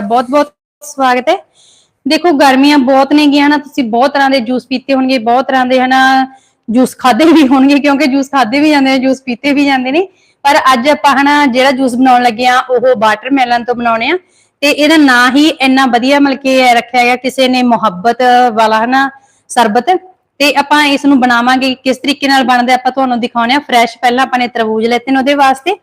ਬਹੁਤ ਬਹੁਤ ਸਵਾਗਤ ਹੈ। ਦੇਖੋ, ਗਰਮੀਆਂ ਬਹੁਤ ਨੇ ਗੀਆਂ ਨਾ, ਤੁਸੀਂ ਬਹੁਤ ਤਰ੍ਹਾਂ ਦੇ ਜੂਸ ਪੀਤੇ ਹੋਣਗੇ, ਬਹੁਤ ਤਰ੍ਹਾਂ ਦੇ ਹਨਾ ਜੂਸ ਖਾਦੇ ਵੀ ਹੋਣਗੇ, ਕਿਉਂਕਿ ਜੂਸ ਖਾਦੇ ਵੀ ਜਾਂਦੇ ਨੇ, ਜੂਸ ਪੀਤੇ ਵੀ ਜਾਂਦੇ ਨੇ। ਪਰ ਅੱਜ ਆਪਾਂ ਹਨਾ ਜਿਹੜਾ ਜੂਸ ਬਣਾਉਣ ਲੱਗੇ ਆ ਉਹ ਵਾਟਰਮੈਲਨ ਤੋਂ ਬਣਾਉਣੇ ਆ ਤੇ ਇਹਦਾ ਨਾਂ ਹੀ ਇੰਨਾ ਵਧੀਆ ਮਤਲਬ ਰੱਖਿਆ ਗਿਆ, ਕਿਸੇ ਨੇ ਮੁਹੱਬਤ ਵਾਲਾ ਹਨਾ ਸਰਬਤ। ਤੇ ਆਪਾਂ ਇਸ ਨੂੰ ਬਣਾਵਾਂਗੇ, ਕਿਸ ਤਰੀਕੇ ਨਾਲ ਬਣਦਾ ਆਪਾਂ ਤੁਹਾਨੂੰ ਦਿਖਾਉਣੇ ਆ ਫਰੈਸ਼ ਪਹਿਲਾਂ ਆਪਾਂ ਨੇ ਤਰਬੂਜ ਲੈਤੇ ਨੇ ਉਹਦੇ ਵਾਸਤੇ।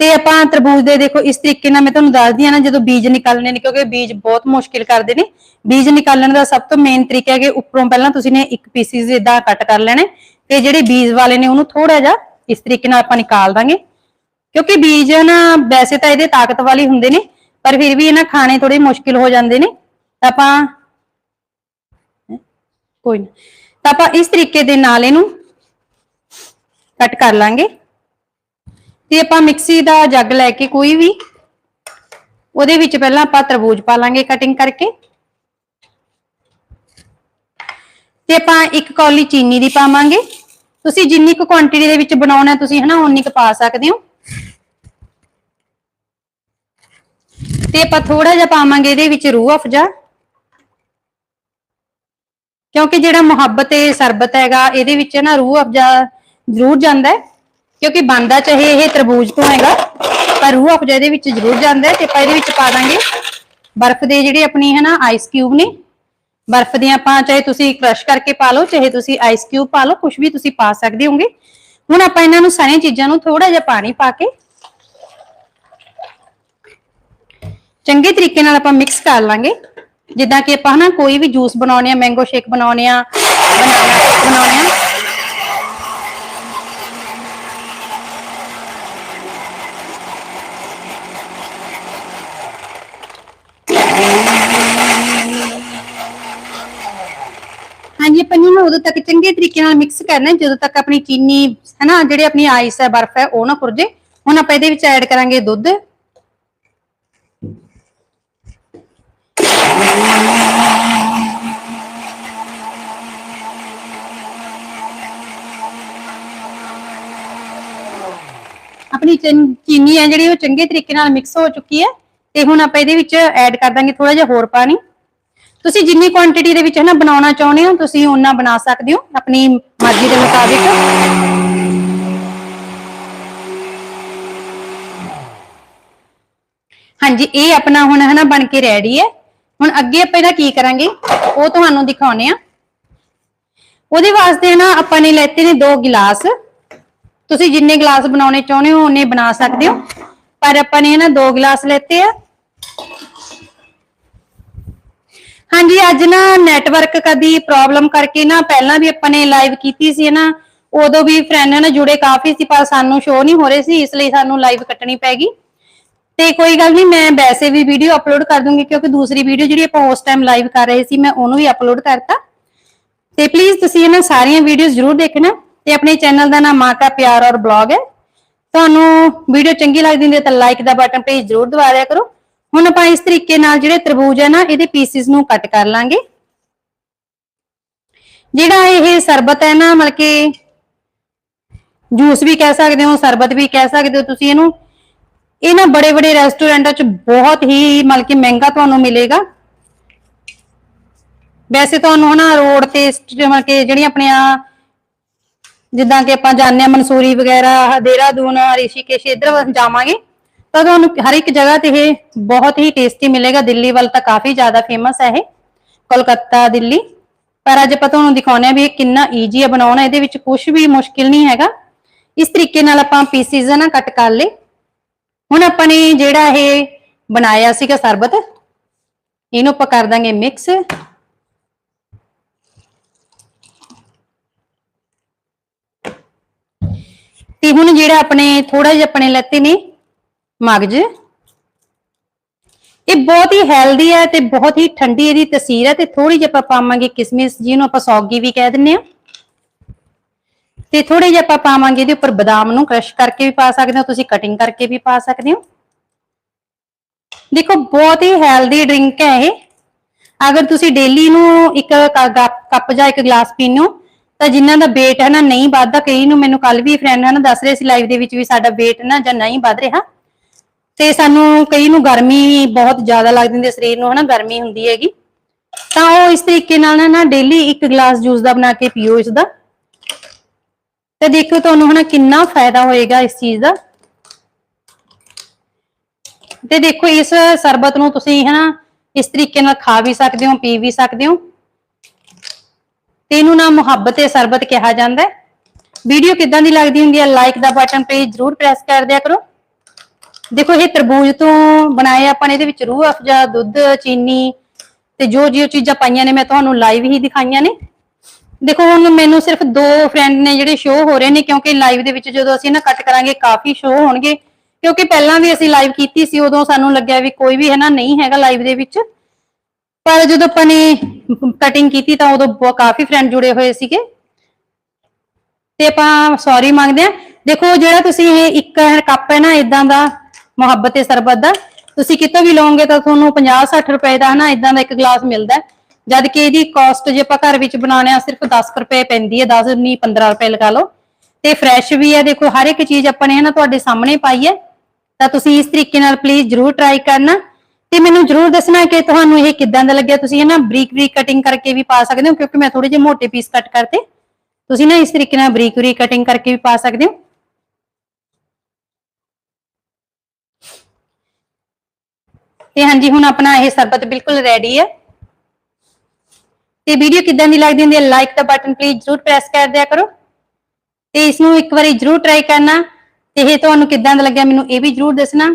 ਤੇ ਆਪਾਂ ਤਰਬੂਜ ਦੇ ਦੇਖੋ, ਇਸ ਤਰੀਕੇ ਨਾਲ ਮੈਂ ਤੁਹਾਨੂੰ ਦੱਸਦੀ ਆ ਨਾ, ਜਦੋਂ ਬੀਜ ਨਿਕਾਲਣੇ ਨੇ, ਕਿਉਂਕਿ ਬੀਜ ਬਹੁਤ ਮੁਸ਼ਕਿਲ ਕਰਦੇ ਨੇ। ਬੀਜ ਨਿਕਾਲਣ ਦਾ ਸਭ ਤੋਂ ਮੇਨ ਤਰੀਕਾ ਹੈ ਕਿ ਉੱਪਰੋਂ ਪਹਿਲਾਂ ਤੁਸੀਂ ਨੇ ਇੱਕ ਪੀਸਿਸ ਇਦਾਂ ਕੱਟ ਕਰ ਲੈਣੇ, ਤੇ ਜਿਹੜੇ ਬੀਜ ਵਾਲੇ ਨੇ ਉਹਨੂੰ ਥੋੜਾ ਜਿਹਾ ਇਸ ਤਰੀਕੇ ਨਾਲ ਆਪਾਂ ਨਿਕਾਲ ਦਾਂਗੇ। ਕਿਉਂਕਿ ਬੀਜ ਨਾ, ਵੈਸੇ ਤਾਂ ਇਹਦੇ ਤਾਕਤ ਵਾਲੇ ਹੁੰਦੇ ਨੇ, ਪਰ ਫਿਰ ਵੀ ਇਹਨਾਂ ਖਾਣੇ ਥੋੜੇ ਮੁਸ਼ਕਿਲ ਹੋ ਜਾਂਦੇ ਨੇ। ਤਾਂ ਆਪਾਂ ਕੋਈ ਨਾ। ਤਾਂ ਆਪਾਂ ਇਸ ਤਰੀਕੇ ਦੇ ਨਾਲ ਇਹਨੂੰ ਕੱਟ ਕਰ ਲਾਂਗੇ। ਤੇ ਆਪਾਂ ਮਿਕਸੀ ਦਾ ਜੱਗ ਲੈ ਕੇ ਕੋਈ ਵੀ, ਉਹਦੇ ਵਿੱਚ ਪਹਿਲਾਂ ਆਪਾਂ ਤਰਬੂਜ ਪਾ ਲਾਂਗੇ ਕਟਿੰਗ ਕਰਕੇ। ਤੇ ਆਪਾਂ ਇੱਕ ਕੌਲੀ ਚੀਨੀ ਦੀ ਪਾਵਾਂਗੇ। ਤੁਸੀਂ ਜਿੰਨੀ ਕੁ ਕੁਆਂਟੀਟੀ ਦੇ ਵਿੱਚ ਬਣਾਉਣਾ ਤੁਸੀਂ ਹਨਾ ਉਨੀ ਕੁ ਪਾ ਸਕਦੇ ਹੋ। ਤੇ ਆਪਾਂ ਥੋੜਾ ਜਿਹਾ ਪਾਵਾਂਗੇ ਇਹਦੇ ਵਿੱਚ ਰੂਹ ਅਫਜਾ ਕਿਉਂਕਿ ਜਿਹੜਾ ਮੁਹੱਬਤ ਤੇ ਸਰਬਤ ਹੈਗਾ, ਇਹਦੇ ਵਿੱਚ ਨਾ ਰੂਹ ਅਫਜਾ ਜ਼ਰੂਰ ਜਾਂਦਾ ਹੈ। ਕਿਉਂਕਿ ਬੰਦਾ ਚਾਹੇ ਇਹ ਤਰਬੂਜ ਤੋਂ ਹੈਗਾ। ਪਰ ਰੂਹ ਅਫਜਾ ਇਹਦੇ ਵਿੱਚ ਜ਼ਰੂਰ ਜਾਂਦਾ ਹੈ ਤੇ ਆਪਾਂ ਇਹਦੇ ਵਿੱਚ ਪਾ ਦਾਂਗੇ। ਬਰਫ਼ ਦੇ ਜਿਹੜੇ ਆਪਣੀ ਹੈ ਨਾ ਆਈਸ ਕਿਊਬ ਨੇ। ਬਰਫ਼ ਦੀਆਂ ਆਪਾਂ ਚਾਹੇ ਤੁਸੀਂ ਕ੍ਰਸ਼ ਕਰਕੇ ਪਾ ਲਓ, ਚਾਹੇ ਤੁਸੀਂ ਆਈਸ ਕਿਊਬ ਪਾ ਲਓ ਕੁਝ ਵੀ ਤੁਸੀਂ ਪਾ ਸਕਦੇ ਹੋਗੇ। ਹੁਣ ਆਪਾਂ ਇਹਨਾਂ ਨੂੰ ਸਾਰੀਆਂ ਚੀਜ਼ਾਂ ਨੂੰ ਥੋੜਾ ਜਿਹਾ ਪਾਣੀ ਪਾ ਕੇ ਚੰਗੇ ਤਰੀਕੇ ਨਾਲ ਆਪਾਂ ਮਿਕਸ ਕਰ ਲਾਂਗੇ। ਜਿੱਦਾਂ ਕਿ ਆਪਾਂ ਹਨਾ ਕੋਈ ਵੀ ਜੂਸ ਬਣਾਉਣੇ ਆ ਮੈਂਗੋ ਸ਼ੇਕ ਬਣਾਉਣੇ ਆ ਬਨਾਨਾ ਸ਼ੇਕ ਬਣਾਉਣੇ ਆ ਹਾਂਜੀ ਆਪਾਂ ਨੂੰ ਉਦੋਂ ਤੱਕ ਚੰਗੇ ਤਰੀਕੇ ਨਾਲ ਮਿਕਸ ਕਰਨਾ ਹੈ ਜਦੋਂ ਤੱਕ ਆਪਣੀ ਚੀਨੀ, ਹਨਾ ਨਾ ਜਿਹੜੀ ਆਪਣੀ ਆਈਸ ਹੈ, ਬਰਫ਼ ਹੈ, ਉਹ ਨਾ ਖੁਰ ਹੁਣ ਆਪਾਂ ਇਹਦੇ ਵਿੱਚ ਐਡ ਕਰਾਂਗੇ ਦੁੱਧ। ਆਪਣੀ ਚਨ- ਚੀਨੀ ਹੈ ਜਿਹੜੀ, ਉਹ ਚੰਗੇ ਤਰੀਕੇ ਨਾਲ ਮਿਕਸ ਹੋ ਚੁੱਕੀ ਹੈ, ਤੇ ਹੁਣ ਆਪਾਂ ਇਹਦੇ ਵਿੱਚ ਐਡ ਕਰ ਦਾਂਗੇ ਥੋੜਾ ਜਿਹਾ ਹੋਰ ਪਾਣੀ। ਤੁਸੀਂ ਜਿੰਨੀ ਕੁਆਂਟੀਟੀ ਦੇ ਵਿੱਚ ਹੈ ਨਾ ਬਣਾਉਣਾ ਚਾਹੁੰਦੇ ਹੋ, ਤੁਸੀਂ ਉਹਨਾਂ ਬਣਾ ਸਕਦੇ ਹੋ, ਆਪਣੀ ਮਰਜ਼ੀ ਦੇ ਮੁਤਾਬਿਕ। ਹਾਂਜੀ, ਇਹ ਆਪਣਾ ਹੁਣ ਹੈ ਬਣ ਕੇ ਰੈਡੀ ਹੈ। ਹੁਣ ਅੱਗੇ ਆਪਾਂ ਇਹਦਾ ਕੀ ਕਰਾਂਗੇ, ਉਹ ਤੁਹਾਨੂੰ ਦਿਖਾਉਣੇ ਆ ਉਹਦੇ ਵਾਸਤੇ ਨਾ ਆਪਾਂ ਨੇ ਲੈਤੇ ਨੇ ਦੋ ਗਿਲਾਸ। ਤੁਸੀਂ ਜਿੰਨੇ ਗਲਾਸ ਬਣਾਉਣੇ ਚਾਹੁੰਦੇ ਹੋ, ਉਹਨੇ ਬਣਾ ਸਕਦੇ ਹੋ। ਪਰ ਆਪਾਂ ਨੇ ਨਾ ਦੋ ਗਲਾਸ ਲੈਤੇ ਆ। ਹਾਂਜੀ, ਅੱਜ ਨਾ ਨੈਟਵਰਕ ਕਦੀ ਪ੍ਰੋਬਲਮ ਕਰਕੇ ਨਾ ਪਹਿਲਾਂ ਵੀ ਆਪਾਂ ਨੇ ਲਾਈਵ ਕੀਤੀ ਸੀ ਨਾ, ਉਦੋਂ ਵੀ ਫਰੈਂਡ ਨਾਲ ਜੁੜੇ ਕਾਫੀ ਸੀ, ਪਰ ਸਾਨੂੰ ਸ਼ੋ ਨਹੀਂ ਹੋ ਰਹੇ ਸੀ, ਇਸ ਲਈ ਸਾਨੂੰ ਲਾਈਵ ਕੱਟਣੀ ਪੈ ਗਈ। ਤੇ ਕੋਈ ਗੱਲ ਨਹੀਂ, ਮੈਂ ਵੈਸੇ ਵੀ ਵੀਡੀਓ ਅਪਲੋਡ ਕਰ ਦੂੰਗੀ, ਕਿਉਂਕਿ ਦੂਸਰੀ ਵੀਡੀਓ ਜਿਹੜੀ ਆਪਾਂ ਉਸ ਟਾਈਮ ਲਾਈਵ ਕਰ ਰਹੇ ਸੀ, ਮੈਂ ਉਹਨੂੰ ਵੀ ਅਪਲੋਡ ਕਰਤਾ। ਤੇ ਪਲੀਜ਼ ਤੁਸੀਂ ਇਹਨਾਂ ਸਾਰੀਆਂ ਵੀਡੀਓਜ਼ ਜ਼ਰੂਰ ਦੇਖਣਾ, ਤੇ ਆਪਣੇ ਚੈਨਲ ਦਾ ਨਾਮ ਮਾਂ ਪਿਆਰ ਔਰ ਬਲੌਗ ਹੈ। ਤੁਹਾਨੂੰ ਵੀਡੀਓ ਚੰਗੀ ਲੱਗਦੀ ਹੈ ਤਾਂ ਲਾਈਕ ਦਾ ਬਟਨ ਤੇ ਜ਼ਰੂਰ ਦਬਾ ਦਿਆ ਕਰੋ। ਹੁਣ ਆਪਾਂ ਇਸ ਤਰੀਕੇ ਨਾਲ ਜਿਹੜੇ ਤਰਬੂਜ ਹੈ ਨਾ, ਇਹਦੇ ਪੀਸਿਸ ਨੂੰ ਕੱਟ ਕਰ ਲਾਂਗੇ। ਜਿਹੜਾ ਇਹ ਸਰਬਤ ਹੈ ਨਾ, ਮਤਲਬ ਕਿ ਜੂਸ ਵੀ ਕਹਿ ਸਕਦੇ ਹੋ, ਸਰਬਤ ਵੀ ਕਹਿ ਸਕਦੇ ਹੋ ਤੁਸੀਂ ਇਹਨੂੰ, ਇਹ ਨਾ ਬੜੇ ਬੜੇ ਰੈਸਟੋਰੈਂਟਾਂ 'ਚ ਬਹੁਤ ਹੀ ਮਤਲਬ ਕਿ ਮਹਿੰਗਾ ਤੁਹਾਨੂੰ ਮਿਲੇਗਾ। ਵੈਸੇ ਤੁਹਾਨੂੰ ਹਨਾ ਰੋਡ ਤੇ ਮਤਲਬ ਕਿ ਜਿਹੜੀਆਂ ਆਪਣੀਆਂ, ਜਿੱਦਾਂ ਕਿ ਆਪਾਂ ਜਾਂਦੇ ਆ ਮਨਸੂਰੀ ਵਗੈਰਾ, ਦੇਹਰਾਦੂਨ, ਰਿਸ਼ੀਕੇਸ਼, ਇਧਰ ਜਾਵਾਂਗੇ। ਤਾਂ ਤੁਹਾਨੂੰ ਹਰ ਇੱਕ ਜਗ੍ਹਾ ਤੇ ਇਹ ਬਹੁਤ ਹੀ ਟੇਸਟੀ ਮਿਲੇਗਾ। ਦਿੱਲੀ ਵੱਲ ਤਾਂ ਕਾਫੀ ਜ਼ਿਆਦਾ ਫੇਮਸ ਹੈ ਇਹ। ਕੋਲਕਾਤਾ, ਦਿੱਲੀ। ਪਰ ਅੱਜ ਆਪਾਂ ਤੁਹਾਨੂੰ ਦਿਖਾਉਂਦੇ ਆ ਵੀ ਇਹ ਕਿੰਨਾ ਈਜ਼ੀ ਹੈ ਬਣਾਉਣਾ। ਇਹਦੇ ਵਿੱਚ ਕੁਝ ਵੀ ਮੁਸ਼ਕਿਲ ਨਹੀਂ ਹੈਗਾ। ਇਸ ਤਰੀਕੇ ਨਾਲ ਆਪਾਂ ਪੀਸਿਸ ਨਾ ਕੱਟ ਕਰ ਲਏ। ਹੁਣ ਆਪਾਂ ਨੇ ਜਿਹੜਾ ਇਹ ਬਣਾਇਆ ਸੀਗਾ ਸਰਬਤ, ਇਹਨੂੰ ਆਪਾਂ ਕਰ ਦਾਂਗੇ ਮਿਕਸ ਤੇ ਹੁਣ ਜਿਹੜਾ ਆਪਣੇ ਥੋੜਾ ਜਿਹਾ ਆਪਣੇ ਲੱਤੇ ਨੇ ਮਗਜ ਇਹ ਬਹੁਤ ਹੀ ਹੈਲਦੀ ਹੈ ਤੇ ਬਹੁਤ ਹੀ ਠੰਡੀ ਇਹਦੀ ਤਸੀਰ ਹੈ ਤੇ ਥੋੜੀ ਜਿਹੀ ਆਪਾਂ ਪਾਵਾਂਗੇ ਕਿਸਮਿਸ, ਜਿਹਨੂੰ ਆਪਾਂ ਸੌਗੀ ਵੀ ਕਹਿ ਦਿੰਨੇ ਆ ਤੇ ਥੋੜੇ ਜਿਹਾ ਆਪਾਂ ਪਾਵਾਂਗੇ ਇਹਦੇ ਉੱਪਰ ਬਦਾਮ ਨੂੰ ਕ੍ਰਸ਼ ਕਰਕੇ ਵੀ ਪਾ ਸਕਦੇ ਹੋ, ਤੁਸੀਂ ਕਟਿੰਗ ਕਰਕੇ ਵੀ ਪਾ ਸਕਦੇ ਹੋ। ਦੇਖੋ, ਬਹੁਤ ਹੀ ਹੈਲਦੀ ਡਰਿੰਕ ਹੈ ਇਹ। ਅਗਰ ਤੁਸੀਂ ਡੇਲੀ ਨੂੰ ਇੱਕ ਕੱਪ ਜਾਂ ਇੱਕ ਗਲਾਸ ਪੀਂਦੇ ਹੋ, ਤਾਂ ਜਿਨ੍ਹਾਂ ਦਾ weight ਹੈ ਨਾ, ਨਹੀਂ ਵੱਧਦਾ। ਕਈ ਨੂੰ ਮੈਨੂੰ ਕੱਲ ਵੀ ਫਰੈਂਡ ਹੈ ਨਾ ਦੱਸ ਰਹੇ ਸੀ ਲਾਈਵ ਦੇ ਵਿੱਚ ਵੀ ਸਾਡਾ weight ਨਾ ਜਾਂ ਨਹੀਂ ਵੱਧ ਰਿਹਾ। ਤੇ ਸਾਨੂੰ ਕਈ ਨੂੰ ਗਰਮੀ ਬਹੁਤ ਜ਼ਿਆਦਾ ਲੱਗਦੀ ਹੁੰਦੀ ਹੈ, ਸਰੀਰ ਨੂੰ ਹਨਾ, ਗਰਮੀ ਹੁੰਦੀ ਹੈਗੀ। ਤਾਂ ਉਹ ਇਸ ਤਰੀਕੇ ਨਾਲ ਨਾ ਡੇਲੀ ਇੱਕ ਗਲਾਸ ਜੂਸ ਦਾ ਬਣਾ ਕੇ ਪੀਓ ਇਸ ਦਾ ਤੇ ਦੇਖੋ ਤੁਹਾਨੂੰ ਹਨਾ ਕਿੰਨਾ ਫਾਇਦਾ ਹੋਏਗਾ ਇਸ ਚੀਜ਼ ਦਾ। ਤੇ ਦੇਖੋ ਇਸ ਸਰਬਤ ਨੂੰ ਤੁਸੀਂ ਹਨਾ, ਇਸ ਤਰੀਕੇ ਨਾਲ ਖਾ ਵੀ ਸਕਦੇ ਹੋ, ਪੀ ਵੀ ਸਕਦੇ ਹੋ। ਤੇ ਇਹਨੂੰ ਨਾ ਮੁਹੱਬਤ ਇਹ ਸਰਬਤ ਕਿਹਾ ਜਾਂਦਾ ਹੈ। ਵੀਡੀਓ ਕਿੱਦਾਂ ਦੀ ਲੱਗਦੀ ਹੁੰਦੀ ਹੈ ਲਾਈਕ ਦਾ ਬਟਨ ਪਲੀਜ਼ ਜਰੂਰ ਪ੍ਰੈਸ ਕਰ ਦਿਆ ਕਰੋ। ਦੇਖੋ, ਇਹ ਤਰਬੂਜ ਤੋਂ ਬਣਾਏ ਆਪਾਂ ਨੇ, ਇਹਦੇ ਵਿੱਚ ਰੂਹ ਅਫਜਾ, ਦੁੱਧ, ਚੀਨੀ ਤੇ ਜੋ ਜੋ ਚੀਜ਼ਾਂ ਪਾਈਆਂ ਨੇ, ਮੈਂ ਤੁਹਾਨੂੰ ਲਾਈਵ ਹੀ ਦਿਖਾਈਆਂ ਨੇ। ਦੇਖੋ, ਹੁਣ ਮੈਨੂੰ ਸਿਰਫ ਦੋ ਫਰੈਂਡ ਨੇ ਜਿਹੜੇ ਸ਼ੋਅ ਹੋ ਰਹੇ ਨੇ, ਕਿਉਂਕਿ ਲਾਈਵ ਦੇ ਵਿੱਚ ਜਦੋਂ ਅਸੀਂ ਨਾ ਕੱਟ ਕਰਾਂਗੇ, ਕਾਫੀ ਸ਼ੋਅ ਹੋਣਗੇ। ਕਿਉਂਕਿ ਪਹਿਲਾਂ ਵੀ ਅਸੀਂ ਲਾਈਵ ਕੀਤੀ ਸੀ, ਉਦੋਂ ਸਾਨੂੰ ਲੱਗਿਆ ਵੀ ਕੋਈ ਵੀ ਹੈ ਨਾ, ਨਹੀਂ ਹੈਗਾ ਲਾਈਵ ਦੇ ਵਿੱਚ। ਪਰ ਜਦੋਂ ਆਪਾਂ ਨੇ ਕਟਿੰਗ ਕੀਤੀ, ਤਾਂ ਉਦੋਂ ਬਹੁਤ ਕਾਫੀ ਫਰੈਂਡ ਜੁੜੇ ਹੋਏ ਸੀਗੇ। ਤੇ ਆਪਾਂ ਸੌਰੀ ਮੰਗਦੇ ਆ ਦੇਖੋ, ਜਿਹੜਾ ਤੁਸੀਂ ਇਹ ਇੱਕ ਕੱਪ ਹੈ ਨਾ ਇਦਾਂ ਦਾ ਮੁਹੱਬਤ ਤੇ ਸਰਬਤ ਦਾ। ਤੁਸੀਂ ਕਿਤੋਂ ਵੀ ਲਓਗੇ ਤਾਂ ਤੁਹਾਨੂੰ 50 60 ਰੁਪਏ ਦਾ ਹਨਾ ਇਦਾਂ ਦਾ ਇੱਕ ਗਲਾਸ ਮਿਲਦਾ ਹੈ। ਜਦ ਕਿ ਇਹਦੀ ਕਾਸਟ ਜੇ ਆਪਾਂ ਘਰ ਵਿੱਚ ਬਣਾਉਣੇ ਆ, ਸਿਰਫ 10 ਕੁ ਰੁਪਏ ਪੈਂਦੀ ਹੈ 10 ਨਹੀਂ 15 ਰੁਪਏ ਲਗਾ ਲਓ। ਤੇ ਫਰੈਸ਼ ਵੀ ਹੈ, ਦੇਖੋ ਹਰ ਇੱਕ ਚੀਜ਼ ਆਪਾਂ ਨੇ ਹਨਾ ਤੁਹਾਡੇ ਸਾਹਮਣੇ ਪਾਈ ਹੈ। ਤਾਂ ਤੁਸੀਂ ਇਸ ਤਰੀਕੇ ਨਾਲ ਪਲੀਜ਼ ਜਰੂਰ ਟਰਾਈ ਕਰਨਾ। ਤੇ ਮੈਨੂੰ ਜਰੂਰ ਦੱਸਣਾ ਕਿ ਤੁਹਾਨੂੰ ਇਹ ਕਿੱਦਾਂ ਦਾ ਲੱਗਿਆ। ਤੁਸੀਂ ਹਨਾ ਬਰੀਕ ਬਰੀਕ ਕਟਿੰਗ ਕਰਕੇ ਵੀ ਪਾ ਸਕਦੇ ਹੋ, ਕਿਉਂਕਿ ਮੈਂ ਥੋੜੇ ਜਿਹੇ ਮੋਟੇ ਪੀਸ ਕੱਟ ਕਰਤੇ। ਤੁਸੀਂ ਨਾ ਇਸ ਤਰੀਕੇ ਨਾਲ ਬਰੀਕ ਬਰੀਕ ਕਟਿੰਗ ਕਰਕੇ ਵੀ ਪਾ ਸਕਦੇ ਹੋ। ਤੇ ਹਾਂਜੀ, ਹੁਣ ਆਪਣਾ ਇਹ ਸਰਬਤ ਬਿਲਕੁਲ ਰੈਡੀ ਹੈ। ਤੇ ਵੀਡੀਓ ਕਿਦਾਂ ਦੀ ਲੱਗਦੀ ਹੁੰਦੀ ਹੈ ਲਾਈਕ ਦਾ ਬਟਨ ਪਲੀਜ਼ ਜਰੂਰ ਪ੍ਰੈਸ ਕਰ ਦਿਆ ਕਰੋ। ਤੇ ਇਸ ਨੂੰ ਇੱਕ ਵਾਰੀ ਜਰੂਰ ਟਰਾਈ ਕਰਨਾ। ਤੇ ਇਹ ਤੁਹਾਨੂੰ ਕਿਦਾਂ ਦਾ ਲੱਗਿਆ, ਮੈਨੂੰ ਇਹ ਵੀ ਜਰੂਰ ਦੱਸਣਾ।